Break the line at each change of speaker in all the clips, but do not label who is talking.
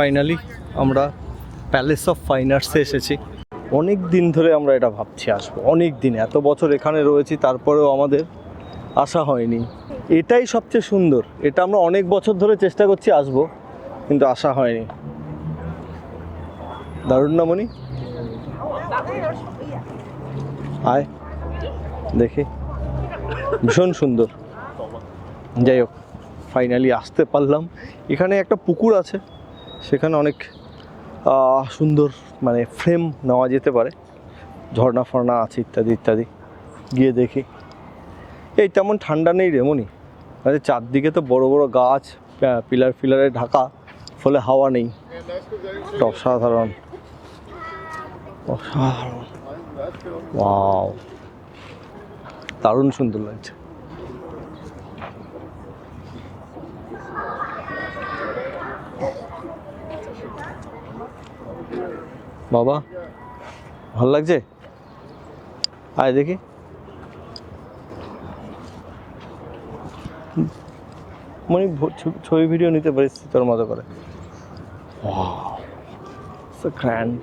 Finally আমরা palace of fine আর্টসে এসেছি। অনেক দিন ধরে আমরা এটা ভাবছি আসব। অনেক দিন, এত বছর এখানে রয়েছি, তারপরেও আমাদের আসা হয়নি। এটাই সবচেয়ে সুন্দর। এটা আমরা অনেক বছর ধরে চেষ্টা করছি আসব, কিন্তু আসা হয়নি। দারুণ না মনি আয়, দেখি। ভীষণ সুন্দর। যাই হোক ফাইনালি আসতে পারলাম। এখানে একটা পুকুর আছে। সেখানে অনেক সুন্দর মানে ফ্রেম নেওয়া যেতে পারে। ঝর্ণা ফর্ণা আছে ইত্যাদি ইত্যাদি। গিয়ে দেখি। এই তেমন ঠান্ডা নেই রে মনি। চারদিকে তো বড় বড় গাছ পিলার ফিলারে ঢাকা, ফলে হাওয়া নেই। অসাধারণ। অসাধারণ। দারুণ সুন্দর লাগছে। বাবা ভালো লাগছে? আয় দেখি। মানে ছবি ভিডিও নিতে পারিস তোর মতো করে। গ্র্যান্ড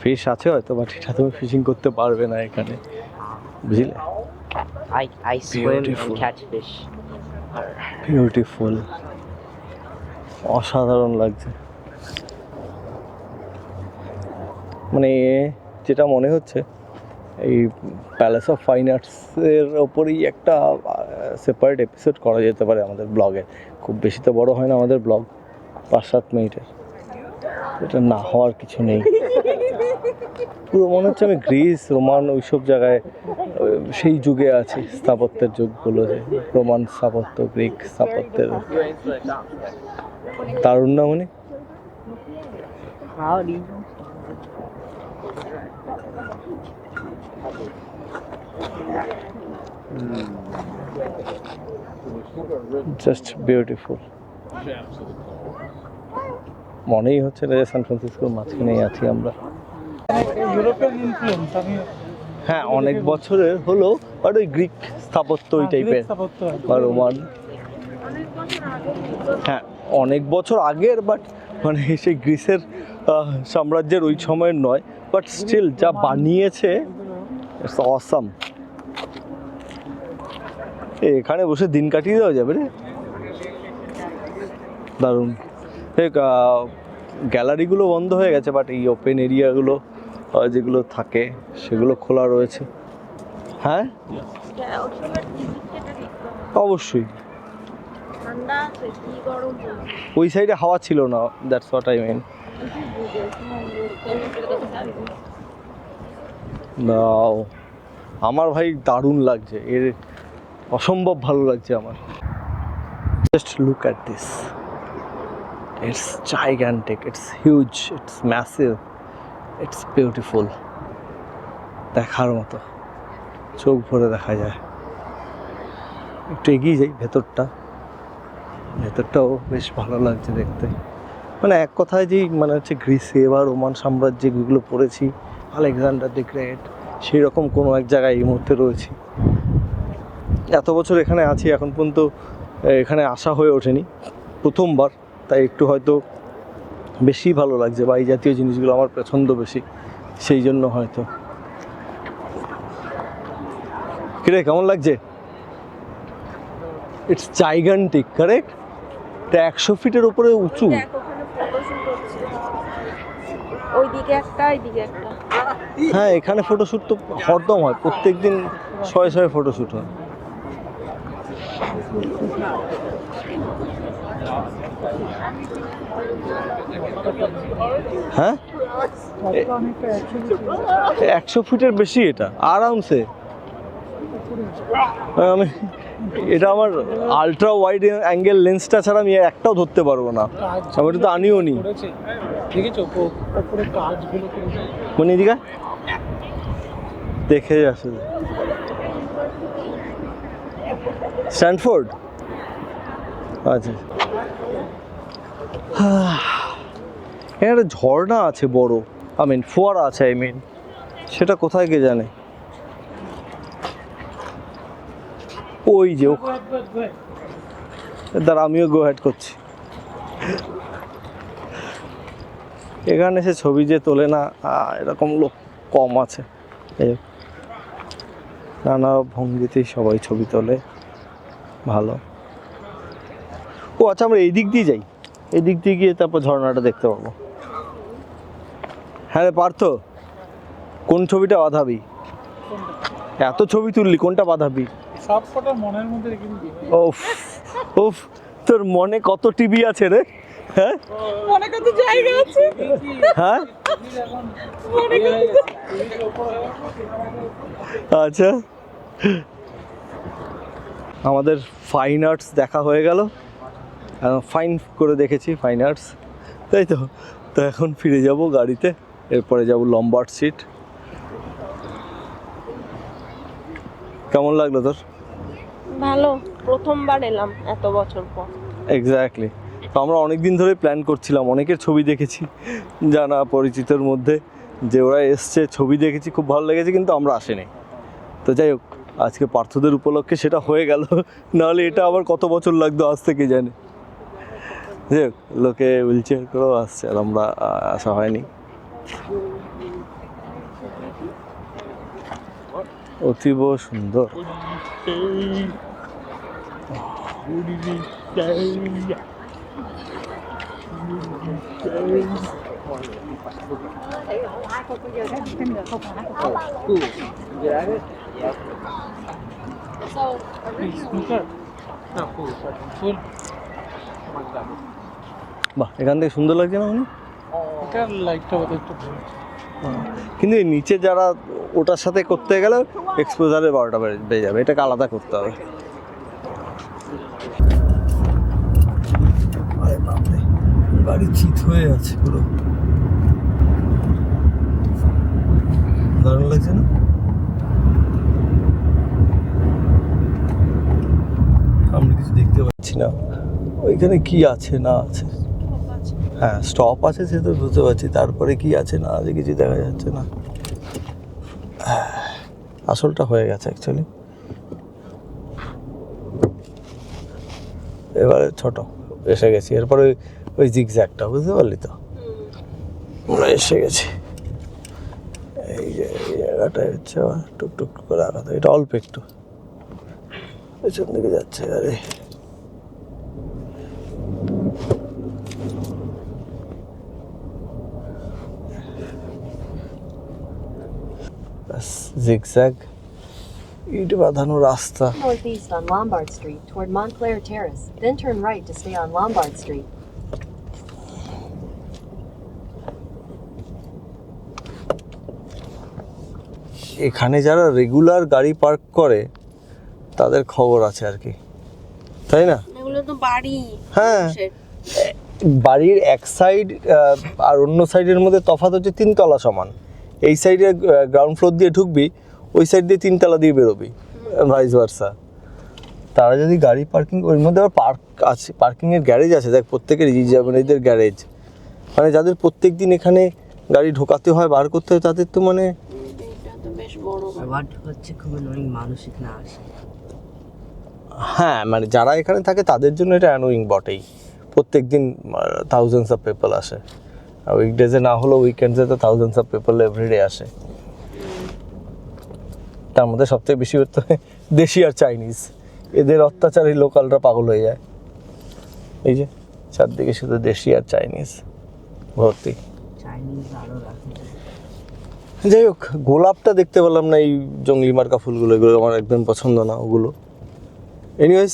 ফিশ আছে হয়তো বাট এটা তুমি ফিশিং করতে পারবে না এখানে। বুঝলে?
I, I swim and catch fish.
Beautiful অসাধারণ লাগছে। মানে যেটা মনে হচ্ছে, এই প্যালেস অফ ফাইন আর্টসের ওপরেই একটা সেপারেট এপিসোড করা যেতে পারে আমাদের ব্লগে খুব বেশি তো বড় হয় না আমাদের ব্লগ পাঁচ সাত মিনিটের। এটা না হওয়ার কিছু নেই। পুরো মনে হচ্ছে আমি গ্রিস রোমান ওইসব জায়গায় সেই যুগে আছি, স্থাপত্যের যুগগুলো রোমান স্থাপত্য গ্রিক স্থাপত্যের। দারুণ না মনে. জাস্ট বিউটিফুল মনেই হচ্ছে না যে সান ফ্রান্সিসকোর মাঝখানেই আছি আমরা হ্যাঁ অনেক বছরের হলো আর ওই গ্রিক স্থাপত্য ওই টাইপের
আর কি।
বা রোমান হ্যাঁ অনেক বছর আগের বাট মানে সেই গ্রিসের সাম্রাজ্যের ওই সময়ের নয় বাট স্টিল যা বানিয়েছে ইটস অসাম এখানে বসে দিন কাটিয়ে দেওয়া যাবে রে। দারুণ। এই গ্যালারিগুলো বন্ধ হয়ে গেছে বাট এই ওপেন এরিয়াগুলো যেগুলো থাকে সেগুলো খোলা রয়েছে। হ্যাঁ? অবশ্যই।
ঠান্ডা কি গরম
ওই সাইডে হাওয়া ছিল না that's what I mean now আমার ভাই দারুণ লাগছে, এর অসম্ভব ভালো লাগছে আমার। Just look at this it's gigantic it's huge it's massive it's beautiful দেখার মতো, চোখ ভরে দেখা যায়। একটু এগিয়ে যাই ভেতরটা। ভেতরটাও বেশ ভালো লাগছে দেখতে। মানে এক কথায় যেই মানে হচ্ছে গ্রিসে বা রোমান সাম্রাজ্যে যেগুলো পড়েছি, আলেকজান্ডার দি গ্রেট সেই রকম কোনো এক জায়গায় এই মুহূর্তে রয়েছি। এত বছর এখানে আছি, এখন পর্যন্ত এখানে আসা হয়ে ওঠেনি। প্রথমবার, তাই একটু হয়তো বেশি ভালো লাগছে বা এই জাতীয় জিনিসগুলো আমার পছন্দ বেশি, সেই জন্য হয়তো। কিরে, কেমন লাগছে? ইটস জাইগান্টিক কারেক্ট এটা একশো ফিটের উপরে উঁচু?
ওইদিকে একটা এইদিকে একটা।
হ্যাঁ এখানে ফটোশ্যুট তো হরদম হয়। প্রত্যেক দিন ছয় ছয় ফটোশ্যুট হয়। হ্যাঁ।
একশো
ফিটের বেশি এটা আরামসে। আমি এটা আমার আলট্রা ওয়াইড অ্যাঙ্গেল লেন্সটা ছাড়া আমি একটাও ধরতে পারব না। আমি তো আনিও নি। কোন এদিকে? দেখে আসলে। স্ট্যানফোর্ড? আচ্ছা। এখানে একটা ঝর্ণা আছে বড়। আই মিন ফোয়ারা আছে আই মিন। সেটা কোথায় কে জানে? ওই যে. দাঁড়া, আমিও গো হেড করছি। এখানে সে ছবি যে তোলে না এরকম লোক কম আছে। নানা ভঙ্গিতেই সবাই ছবি তোলে, ভালো। ও আচ্ছা আমরা এই দিক দিয়ে যাই। এই দিক দিয়ে গিয়ে তারপর ঝর্ণাটা দেখতে পাবো। হ্যাঁ রে, পার্থ, কোন ছবিটা বাঁধাবি? এত ছবি তুললি কোনটা বাঁধাবি?
সব কটা মনের মধ্যে
ওফ ওফ তোর মনে কত টিভি আছে রে? হ্যাঁ?
মনে কত জায়গা আছে?
হ্যাঁ?
মনে কত
আচ্ছা। আমাদের ফাইন আর্টস দেখা হয়ে গেল। ফাইন করে দেখেছি ফাইন আর্টস তাই তো? তো এখন ফিরে যাব গাড়িতে এরপরে যাব লম্বার্ড সিট কেমন লাগল তোর?
ভালো প্রথমবার এলাম এত বছর পর।
এক্স্যাক্টলি তো আমরা অনেক দিন ধরে প্ল্যান করছিলাম অনেকের ছবি দেখেছি জানা পরিচিতর মধ্যে যে ওরা এসছে ছবি দেখেছি খুব ভালো লেগেছে কিন্তু আমরা আসেনি। তো যাই হোক আজকে পার্থদের উপলক্ষে সেটা হয়ে গেল নাহলে এটা আবার কত বছর লাগতো আজ থেকে জানে। যাই হোক লোকে হুইল চেয়ার করেও আসছে আর আমরা আসা হয়নি। অতীব সুন্দর বাহ এখান থেকে সুন্দর লাগছে না উনি
লাইটটা একটু।
কিন্তু এই নিচে যারা ওটার সাথে করতে গেলে এক্সপোজারে বারোটা বেজে যাবে, এটাকে আলাদা করতে হবে। গাড়ি চিত হয়ে আছে পুরো। দারুণ লাগছে না? আমরা কিছু দেখতে পাচ্ছি না। ওইখানে কি আছে, না আছে? হ্যাঁ স্টপ আছে সে তো বুঝতে পারছি তারপরে কি আছে না আছে কিছু দেখা যাচ্ছে না। আসলটা হয়ে গেছে অ্যাকচুয়ালি এবারে ছোট এসে গেছি। এরপরে ওই ওই জিগজ্যাগটা বুঝতে পারলি তো? আমরা এসে গেছি। এই যে এই জায়গাটায় হচ্ছে আবার টুকটুক করে আঘাত এটা অল্প একটু। পেছন দিকে যাচ্ছে আরে। জিগজ্যাগ ইট বাঁধানো রাস্তা।
Northeast on Lombard Street toward Montclair Terrace, then turn right to stay on Lombard Street.
এখানে যারা রেগুলার গাড়ি পার্ক করে তাদের খবর আছে আর কি। তাই না?
এগুলো তো বাড়ি।
হ্যাঁ। বাড়ির এক সাইড আর অন্য সাইডের মধ্যে তফাৎ হচ্ছে তিনতলা সমান। এই সাইডে গ্রাউন্ড ফ্লোর দিয়ে ঢুকবি ওই সাইড দিয়ে তিনতলা দিয়ে বেরোবি ভাইস ভার্সা তারা যদি গাড়ি পার্কিং ওর মধ্যে আবার পার্ক আছে পার্কিংয়ের গ্যারেজ আছে। দেখ প্রত্যেকের জাপানিদের গ্যারেজ মানে যাদের প্রত্যেক দিন এখানে গাড়ি ঢোকাতে হয় বার করতে হয় তাদের তো মানে হ্যাঁ মানে যারা এখানে থাকে তাদের জন্য এটা অ্যানোয়িং বটেই। প্রত্যেক দিন থাউজেন্ডস অফ পিপল আসে। আর উইকডেজে না হলেও উইকেন্ডসে তো থাউজেন্ডস অফ পিপল এভরিডে আসে। তার মধ্যে সবথেকে বেশি হচ্ছে দেশি আর চাইনিজ এদের অত্যাচারী লোকালরা পাগল হয়ে যায়। এই যে চারদিকে শুধু দেশি আর চাইনিজ ভর্তি। যাই হোক গোলাপটা দেখতে পেলাম না এই জঙ্গলি মার্কা ফুলগুলো। এগুলো আমার একদম পছন্দ না ওগুলো। এনিওয়েজ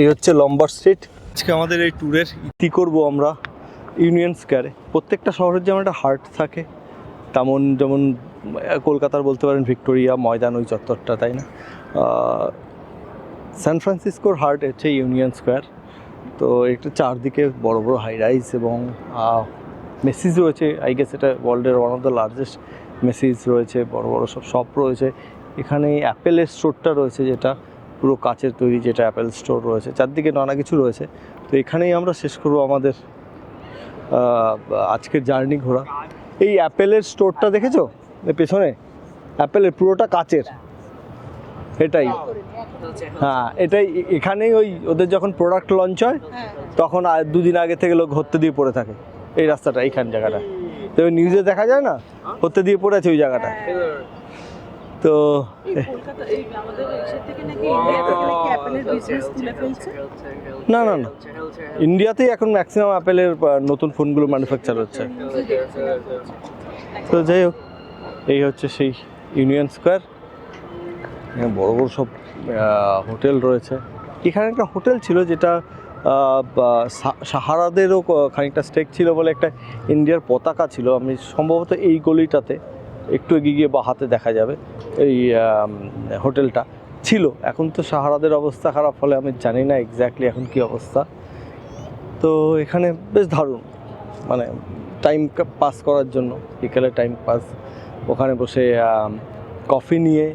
এই হচ্ছে লম্বার স্ট্রিট। আজকে আমাদের এই ট্যুরের ইতি করব আমরা। ইউনিয়ন স্কোয়ারে প্রত্যেকটা শহরের যেমন একটা হার্ট থাকে, তেমন যেমন কলকাতার বলতে পারেন ভিক্টোরিয়া, ময়দান, ওই চত্বরটা, তাই না? সান ফ্রান্সিসকোর হার্ট হচ্ছে ইউনিয়ন স্কোয়ার। তো একটু চারদিকে বড় বড় হাই রাইজ এবং মেসিজ রয়েছে আই গেস এটা ওয়ার্ল্ডের ওয়ান অফ দ্য লার্জেস্ট মেসিজ রয়েছে, বড় বড় সব শপ রয়েছে। এখানে অ্যাপেলের স্টোরটা রয়েছে যেটা, পুরো কাচের তৈরি যেটা অ্যাপেল স্টোর রয়েছে, চারদিকে নানা কিছু রয়েছে। তো এখানেই আমরা শেষ করব আমাদের আজকের জার্নি ঘোরা। এই অ্যাপেলের স্টোরটা দেখেছ? পেছনে? অ্যাপেলের পুরোটা কাচের। এটাই। হ্যাঁ এটাই এখানেই ওই ওদের যখন প্রোডাক্ট লঞ্চ হয়, তখন দুদিন আগে থেকে লোক হত্যে দিয়ে পড়ে থাকে। এই রাস্তাটা, এইখান জায়গাটা। তো নিউজে দেখা যায় না? হত্যে দিয়ে পড়ে আছে ওই জায়গাটা। তো
কলকাতা এই আমাদের এসে থেকে নাকি ইন্ডিয়া থেকে নাকি অ্যাপেলের বিজনেস তুলে ফেলছে?
না না না। ইন্ডিয়াতেই এখন ম্যাক্সিমাম অ্যাপেলের নতুন ফোনগুলো ম্যানুফ্যাকচার হচ্ছে। তো যাই হোক এই হচ্ছে সেই ইউনিয়ন স্কোয়ার এখানে বড় বড় সব হোটেল রয়েছে। এখানে একটা হোটেল ছিল যেটা সাহারাদেরও খানিকটা স্টেক ছিল বলে একটা ইন্ডিয়ার পতাকা ছিল। আমি সম্ভবত এই গলিটাতে। একটু এগিয়ে গিয়ে বা হাতে দেখা যাবে। এই হোটেলটা ছিল। এখন তো সাহারাদের অবস্থা খারাপ, ফলে আমি জানি না এক্স্যাক্টলি এখন কি অবস্থা। তো এখানে বেশ দারুণ। মানে টাইম পাস করার জন্য, বিকেলে টাইম পাস ওখানে বসে কফি নিয়ে,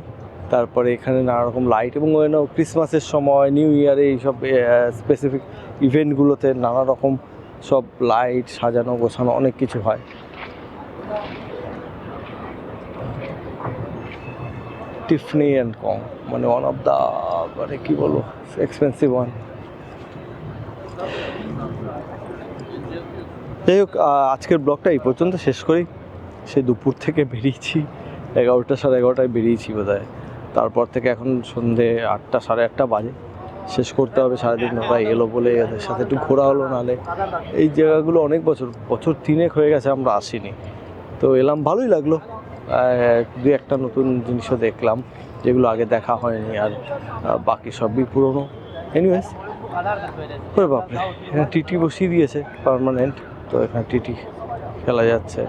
তারপরে এখানে নানা রকম লাইট এবং ক্রিসমাসের সময় নিউ ইয়ারে এইসব স্পেসিফিক ইভেন্টগুলোতে নানা রকম সব লাইট সাজানো, গোছানো অনেক কিছু হয়। টিফনি অ্যান্ড কম মানে ওয়ান অফ দ্য মানে কী বলব এক্সপেন্সিভ ওয়ান যাই হোক আজকের ব্লগটা এই পর্যন্ত শেষ করি। সেই দুপুর থেকে বেরিয়েছি, এগারোটা সাড়ে এগারোটায় বেরিয়েছি বোধহয়। তারপর থেকে এখন সন্ধে আটটা সাড়ে আটটা বাজে। শেষ করতে হবে, সারাদিন ওরা এলো বলে এদের সাথে একটু ঘোরা হলো, নাহলে এই জায়গাগুলো অনেক বছর বছর তিনেক হয়ে গেছে, আমরা আসিনি। তো এলাম, ভালোই লাগল। দু একটা নতুন জিনিসও দেখলাম, যেগুলো আগে দেখা হয়নি আর বাকি সবই পুরনো। এনিওয়েজ ওরে বাপরে, এখানে টিটি বসিয়ে দিয়েছে পার্মানেন্ট তো এখানে টিটি খেলা যাচ্ছে।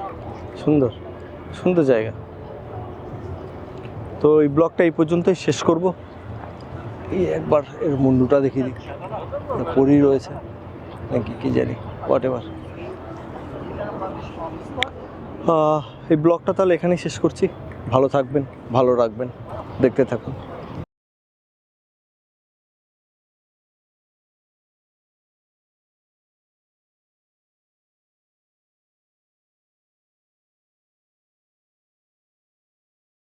সুন্দর সুন্দর জায়গা। তো এই ব্লগটা এই পর্যন্তই শেষ করব। এই একবার এর মুন্ডুটা দেখিয়ে দিই। পরি রয়েছে, নাকি কি জানি হোয়াট এভার এই ব্লগটা তাহলে এখানেই শেষ করছি। ভালো থাকবেন ভালো রাখবেন দেখতে থাকুন।